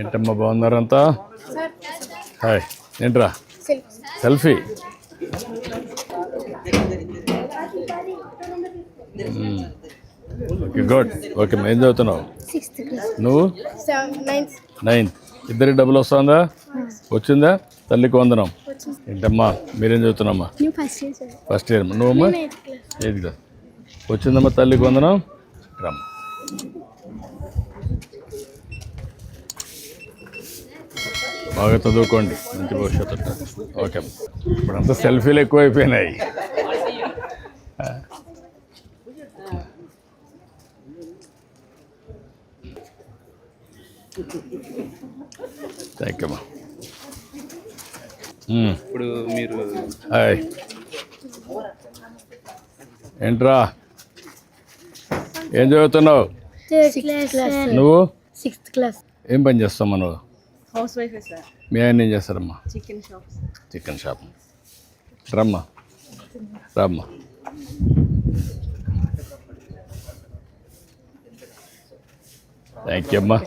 ఏంటమ్మా బాగున్నారంతా? హాయ్ ఏంట్రా? సెల్ఫీ. Okay good. ఓకే ఏం చదువుతున్నావు? నువ్వు? నైన్త్ ఇద్దరికి డబ్బులు వస్తుందా? వచ్చిందా? తల్లికి వందనం. ఏంటమ్మా మీరేం చదువుతున్నామ్మా నేను ఫస్ట్ ఇయర్ ఎయిత్ క్లాస్ ఏది కదా వచ్చిందమ్మా తల్లికి వందనం? రమ్మ. బాగా చదువుకోండి మంచి భవిష్యత్తు ఉంటుంది. ఓకే. ఇప్పుడంతా సెల్ఫీలు ఎక్కువైపోయినాయి. థ్యాంక్ యూ మ్మ్. ఇప్పుడు మీరు హాయ్ ఏంట్రా? ఏం చదువుతున్నావు? నువ్వు? సిక్స్త్ క్లాస్ ఏం పని చేస్తావు నువ్వు? House వైఫే sir. మీ ఆయన ఏం చేస్తారమ్మా? Chicken shops chicken shop. రమ్మా. రమ్మా. థ్యాంక్ యూ అమ్మా.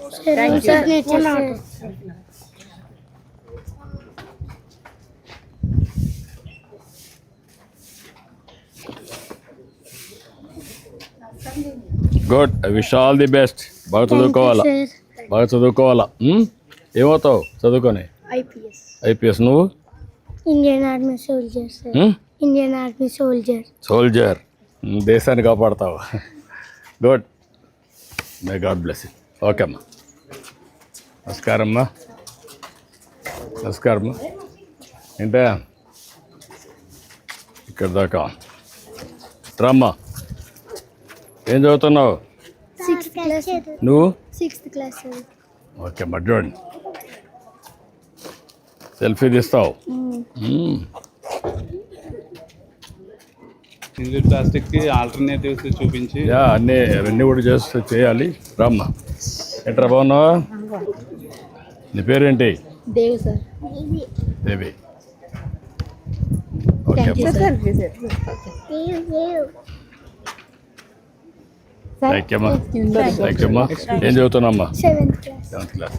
Good I wish all the best బాగా చదువుకోవాలా? బాగా చదువుకోవాలా? ఉమ్? ఏమవుతావు? చదువుకొని? ఐపీఎస్. ఐపీఎస్ నువ్వు? Indian army soldier? Indian army soldier. Soldier. దేశాన్ని కాపాడతావు? Good may God bless okay అమ్మా. నమస్కారం అమ్మా. నమస్కారం ఏంటా? ఇక్కడ దాకా. రామ్మా. ఏం చదువుతున్నావు? నువ్వు? సిక్స్త్ క్లాస్ ఓకే అమ్మా చూడండి సెల్ఫీ తీస్తావు. సింగిల్ ప్లాస్టిక్కి ఆల్టర్నేటివ్స్ చూపించి. యా అన్నీ అవన్నీ కూడా చేస్తూ చేయాలి. రామ్మా ఎట్రా బాగున్నావా? నీ పేరేంటి? దేవ్ సార్. దేవి. ఓకే అమ్మా. థ్యాంక్ యూ అమ్మా. థ్యాంక్ యూ అమ్మా. ఏం చదువుతున్నామ్మా seventh class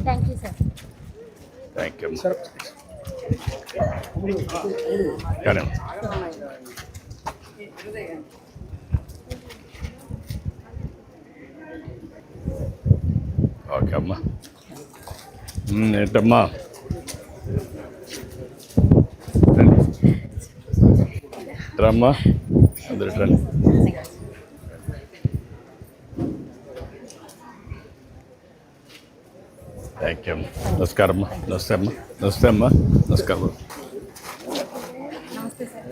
thank you sir Got him. అమ్మా కానీ ఓకే అమ్మా మ్మ్, ఏంటమ్మా రమ్మా అందరు రండి ఓకే యూ అమ్మా నమస్కారం నమస్తే అమ్మా నమస్తే అమ్మా నమస్కారం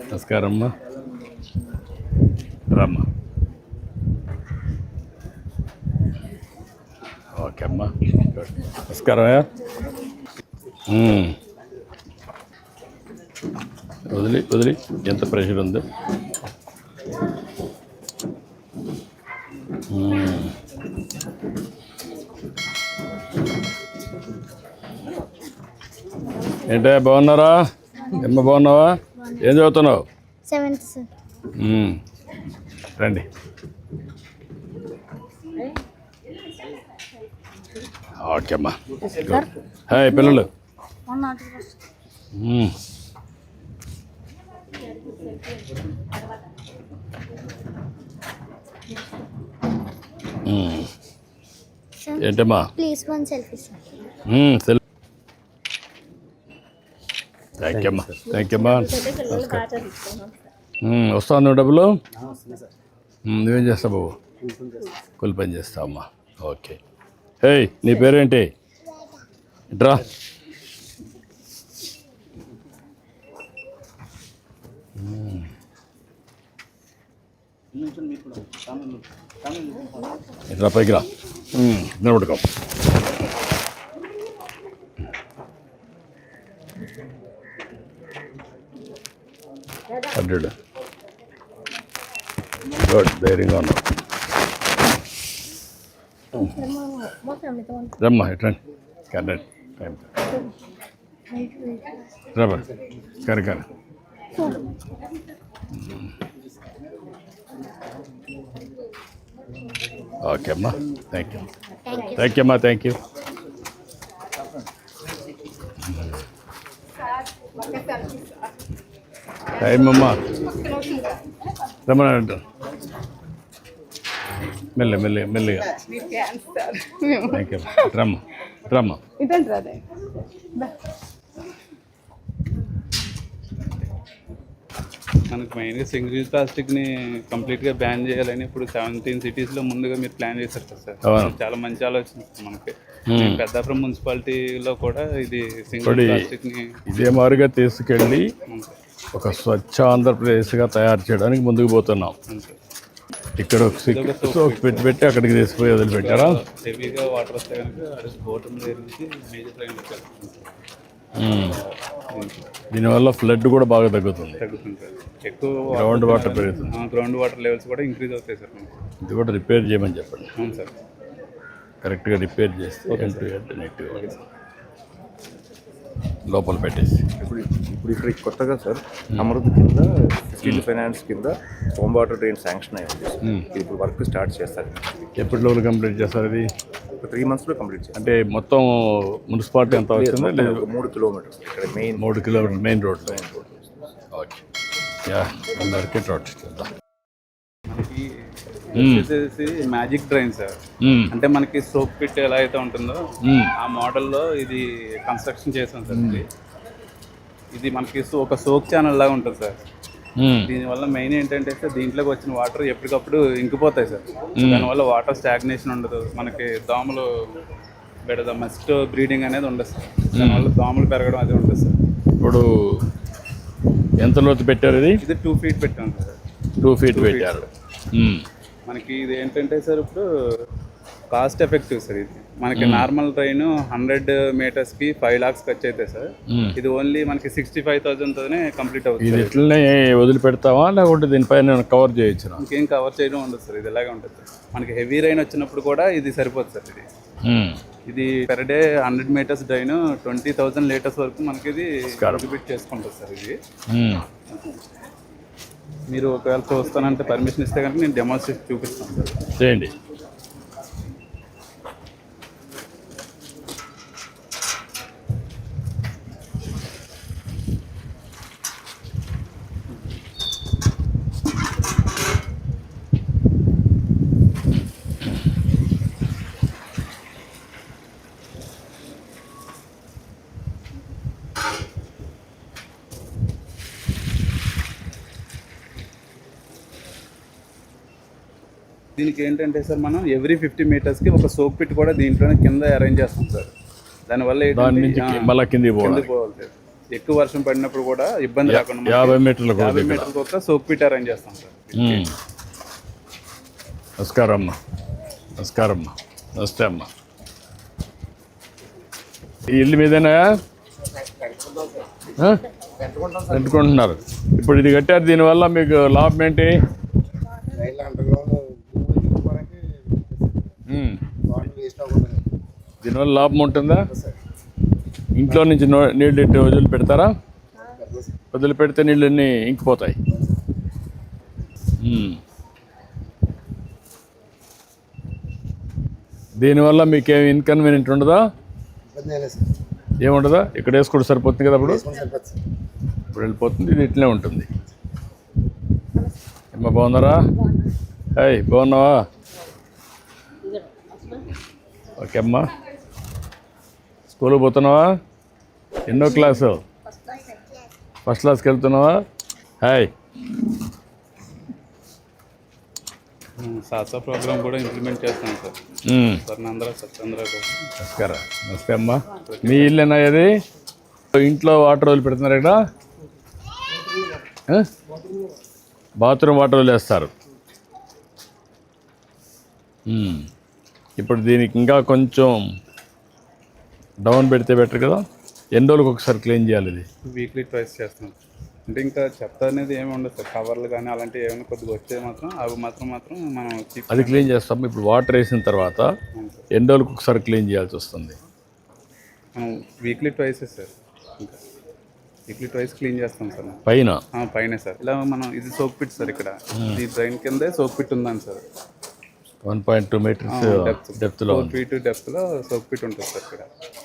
నమస్కారం అమ్మా ఓకే అమ్మా నమస్కారం వదిలి వదిలి ఎంత ప్రెషర్ ఉంది ఏంటే బాగున్నారా? ఎమ్మ బాగున్నావా? ఏం చదువుతున్నావు? Seventh sir. మ్మ్. రండి. ఓకే అమ్మా. హాయ్ పిల్లలు. ఏంటమ్మా? Please one selfie sir. మ్మ్, సెల్ థ్యాంక్ యూ అమ్మా థ్యాంక్ యూ అమ్మా నమస్కారం నువ్వు డబ్బులు? నువ్వేం చేస్తావు బాబు? కూలి పని చేస్తావు అమ్మా? ఓకే. హే నీ పేరేంటి? డ్రా. ఇట్లా పైకి రా. మ్మ్, నిలబడుకో హండ్రెడ్ గుడ్ ధైర్యంగా ఉన్నావు రమ్మా ఎట్రండి కరెండి టైం రబ్బా కరె కరె ఓకే అమ్మా thank you thank you thank you అమ్మా థ్యాంక్ యూ టైమమ్మా రమ్మని అంటాను మెల్ల మెల్ల మెల్లిగా థ్యాంక్ యూ రమ్మ రమ్మ. మనకు మెయిన్గా సింగిల్ ప్లాస్టిక్ని కంప్లీట్గా బ్యాన్ చేయాలని ఇప్పుడు సెవెంటీన్ సిటీస్లో ముందుగా మీరు ప్లాన్ చేశారు కదా సార్. చాలా మంచి ఆలోచన మనకి. పెద్దాపురం మున్సిపాలిటీలో కూడా ఇది సింగిల్ ప్లాస్టిక్ని ఇదే మాదిరిగా తీసుకెళ్ళి ఒక స్వచ్ఛ ఆంధ్రప్రదేశ్గా తయారు చేయడానికి ముందుకు పోతున్నాం. ఇక్కడ ఒక సోప్ పెట్టి పెట్టి అక్కడికి తీసుకుపోయి వదిలిపెట్టారా హెవీగా వాటర్ వస్తే కనుక బోటం దగ్గర నుంచి మేజర్ లైన్ మ్మ్. దీనివల్ల ఫ్లడ్ కూడా బాగా తగ్గుతుంది. ఎక్కువ గ్రౌండ్ వాటర్ పెరుగుతుంది. గ్రౌండ్ వాటర్ లెవెల్స్ కూడా ఇంక్రీజ్ అవుతాయి సార్ ఇది కూడా రిపేర్ చేయమని చెప్పండి. అవును సార్. కరెక్ట్గా రిపేర్ చేస్తే టు ఎండ్ నెట్ లోపల పెట్టేసి. ఇప్పుడు ఇప్పుడు ఇక్కడ కొత్తగా సార్ అమృత్ కింద స్టీల్ ఫైనాన్స్ కింద హోమ్ వాటర్ డ్రైన్ శాంక్షన్ అయ్యింది. ఇప్పుడు వర్క్ స్టార్ట్ చేస్తారు. ఎప్పటి లోపల కంప్లీట్ చేస్తారు ఒక త్రీ మంత్స్లో కంప్లీట్ చేస్తారు. అంటే మొత్తం మున్సిపాలిటీ ఎంత ఒక మూడు కిలోమీటర్స్. ఇక్కడ మెయిన్ మూడు కిలోమీటర్ మెయిన్ రోడ్లో. ఓకే. యా అందరికీ రోడ్ చూద్దాం. వచ్చేసి మ్యాజిక్ డ్రైన్ సార్. అంటే మనకి సోప్ పిట్ ఎలా అయితే ఉంటుందో. ఆ మోడల్లో ఇది కన్స్ట్రక్షన్ చేసాం సార్ ఇది ఇది మనకి సో- ఒక సోక్ ఛానల్ లాగా ఉంటుంది సార్. దీనివల్ల మెయిన్ ఏంటంటే సార్ దీంట్లోకి వచ్చిన వాటర్ ఎప్పటికప్పుడు ఇంకిపోతాయి సార్ దానివల్ల వాటర్ స్టాగ్నేషన్ ఉండదు. మనకి దోమలు బెడద మస్ట్ బ్రీడింగ్ అనేది ఉండదు సార్ దానివల్ల దోమలు పెరగడం అది ఉండదు సార్ ఇప్పుడు ఎంత లోతు పెట్టారు ఇది? ఇది టూ ఫీట్ పెట్టాం సార్ టూ ఫీట్ పెట్టారు. మనకి ఇది ఏంటంటే సార్ ఇప్పుడు కాస్ట్ ఎఫెక్టివ్ సార్ ఇది. మనకి నార్మల్ ట్రైన్ హండ్రెడ్ మీటర్స్కి ఫైవ్ లాక్స్ ఖర్చు అవుతాయి సార్. మ్మ్. ఇది ఓన్లీ మనకి సిక్స్టీ ఫైవ్ థౌజండ్తోనే కంప్లీట్ అవుతుంది ఇది ఇట్లనే వదిలిపెడతావా లేకుంటే దీనిపైన కవర్ చేయొచ్చునా? ఇంకేం కవర్ చేయడం ఉండదు సార్ ఇది ఇలాగే ఉంటుంది మనకి హెవీ రైన్ వచ్చినప్పుడు కూడా ఇది సరిపోతుంది సార్ ఇది. మ్మ్. ఇది per day hundred metres drain twenty thousand litres వరకు మనకి ఇది కాంట్రిబ్యూట్ చేసుకుంటుంది సార్ ఇది. మీరు ఒకవేళ చూస్తానంటే పర్మిషన్ ఇస్తే కనుక నేను డెమాన్స్ట్రేట్ చూపిస్తాను. చేయండి. దీనికి ఏంటంటే సార్ మనం ఎవ్రీ ఫిఫ్టీ మీటర్స్కి ఒక సోప్ పిట్ కూడా దీంట్లోనే కింద అరేంజ్ చేస్తాం సార్. దానివల్ల కిందికి పోవాలి కిందకి పోవాలి. సార్. ఎక్కువ వర్షం పడినప్పుడు కూడా ఇబ్బంది రాకుండా యాభై మీటర్ల కూడా యాభై మీటర్లకు ఒక సోప్ పిట్ అరేంజ్ చేస్తాం సార్. నమస్కారం అమ్మా. నమస్కారం అమ్మా. నమస్తే అమ్మా. ఈ ఇల్లు మీదేనా? పెట్టుకుంటున్నారు. ఇప్పుడు ఇది కట్టారు దీనివల్ల మీకు లాభం ఏంటి? దీనివల్ల లాభం ఉంటుందా? ఇంట్లో నుంచి నీళ్ళు ఎట్టి వదిలి పెడతారా? వదిలి పెడితే నీళ్ళన్నీ ఇంకిపోతాయి. దీనివల్ల దీనివల్ల మీకేం ఇన్కన్వీనియంట్ ఉండదా? ఏముండదా? ఇక్కడ వేసుకుంటే సరిపోతుంది కదా అప్పుడు? ఇప్పుడు వెళ్ళిపోతుంది ఇది ఇట్లే ఉంటుంది. ఏమ్మా బాగున్నారా? హాయ్ బాగున్నావా? ఓకే అమ్మా. స్కూల్కి పోతున్నావా? ఎన్నో క్లాసు? ఫస్ట్ క్లాస్కి వెళ్తున్నావా? హాయ్. సాసా ప్రోగ్రామ్ కూడా ఇంప్లిమెంట్ చేస్తాం సార్. స్వర్ణాంధ్ర సత్యాంధ్ర నమస్కారం. నమస్తే అమ్మా. మీ ఇల్లేనా ఇది? ఇంట్లో వాటర్ వదిలి పెడుతున్నారు ఇక్కడ? బాత్రూమ్ వాటర్ వదిలేస్తారు. మ్మ్. ఇప్పుడు దీనికి ఇంకా కొంచెం డౌన్ పెడితే బెటర్ కదా? ఎన్ని రోజులకు ఒకసారి క్లీన్ చేయాలి ఇది? వీక్లీ ట్వైస్ చేస్తాం. అంటే ఇంకా చెత్త అనేది ఏమి ఉండదు సార్. కవర్లు కానీ అలాంటివి ఏమైనా కొద్దిగా వచ్చే మాత్రం అవి మాత్రం మాత్రం మనం keep- అది క్లీన్ చేస్తాం. ఇప్పుడు వాటర్ వేసిన తర్వాత. ఎన్ని రోజులకు ఒకసారి క్లీన్ చేయాల్సి వస్తుంది? మనం వీక్లీ ట్వైస్ సార్. ఇంకా వీక్లీ ట్వైస్ క్లీన్ చేస్తాం సార్. మనం. పైన? ఆ, పైనే సార్. ఇలా మనం ఇది సోప్ పిట్ సార్ ఇక్కడ. ఈ డ్రైన్ కిందే సోప్ పిట్ ఉందని sir. One point two metres depth depth four ఉంది. ఫీట్ డెప్త్లో సోప్ పిట్ ఉంటుంది సార్ ఇక్కడ.